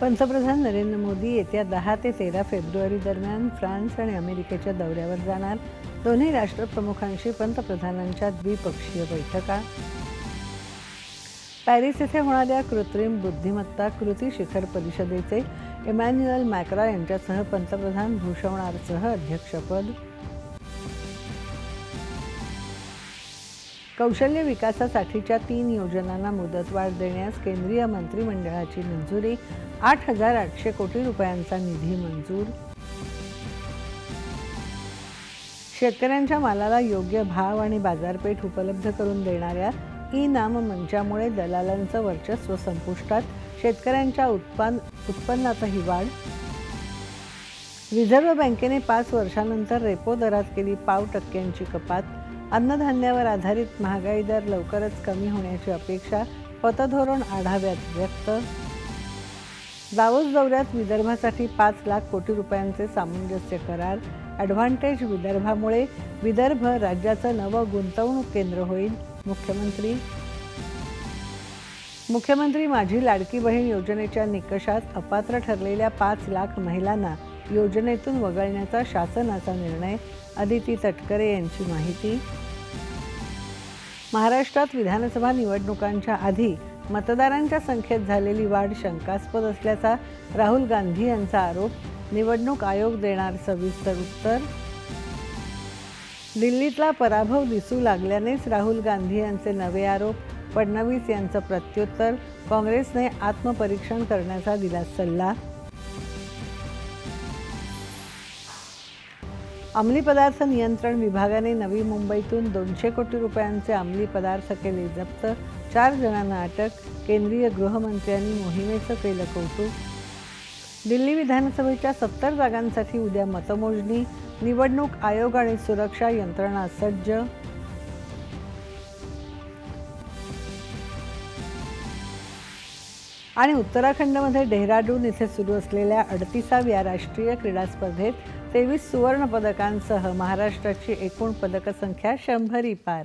पंतप्रधान नरेंद्र मोदी येत्या दहा ते तेरा फेब्रुवारी दरम्यान फ्रान्स आणि अमेरिकेच्या दौऱ्यावर जाणार. दोन्ही राष्ट्रप्रमुखांशी पंतप्रधानांच्या द्विपक्षीय बैठका. पॅरिस येथे होणाऱ्या कृत्रिम बुद्धिमत्ता कृती शिखर परिषदेचे इमॅन्युअल मॅक्रा यांच्यासह पंतप्रधान भूषवणारसह अध्यक्षपद कौशल्य विकासासाठीच्या तीन योजनांना मुदतवाढ देण्यास केंद्रीय मंत्रिमंडळाची मंजुरी आठ हजार आठशे कोटी रुपयांचा निधी मंजूर. शेतकऱ्यांच्या मालाला योग्य भाव आणि बाजारपेठ उपलब्ध करून देणाऱ्या ई नाम मंचामुळे दलालांचं वर्चस्व संपुष्टात शेतकऱ्यांच्या उत्पन्न उत्पन्नातही वाढ रिझर्व्ह बँकेने पाच वर्षानंतर रेपो दरात केली पाव टक्क्यांची कपात. अन्नधान्यावर आधारित महागाई दर लवकरच कमी होण्याची अपेक्षा पतधोरण आढाव्यात व्यक्त. दावोस दौऱ्यात विदर्भासाठी पाच लाख कोटी रुपयांचे सामंजस्य करार. ॲडव्हान्टेज विदर्भामुळे विदर्भ राज्याचं नवं गुंतवणूक केंद्र होईल मुख्यमंत्री. मुख्यमंत्री माझी लाडकी बहीण योजनेच्या निकषात अपात्र ठरलेल्या पाच लाख महिलांना योजनेतून वगळण्याचा शासनाचा निर्णय अदिती तटकरे यांची माहिती. महाराष्ट्रात विधानसभा निवडणुकांच्या आधी मतदारांच्या संख्येत झालेली वाढ शंकास्पद असल्याचा राहुल गांधी यांचा आरोप. निवडणूक आयोग देणार सविस्तर उत्तर. दिल्लीतला पराभव दिसू लागल्यानेच राहुल गांधी यांचे नवे आरोप. फडणवीस यांचं प्रत्युत्तर. काँग्रेसने आत्मपरीक्षण करण्याचा दिला सल्ला. अंमली पदार्थ नियंत्रण विभागाने नवी मुंबईतून दोनशे कोटी रुपयांचे अंमली पदार्थ केले. जप्त चार जणांना अटक केंद्रीय गृहमंत्र्यांनी मोहिमेचं केलं कौतुक. दिल्ली विधानसभेच्या सत्तर जागांसाठी उद्या मतमोजणी निवडणूक आयोग आणि सुरक्षा यंत्रणा सज्ज आणि उत्तराखंडमध्ये डेहराडून इथे सुरू असलेल्या अडतीसाव्या राष्ट्रीय क्रीडा स्पर्धेत तेवीस सुवर्णपदकांसह महाराष्ट्राची एकूण पदकसंख्या शंभरी पार.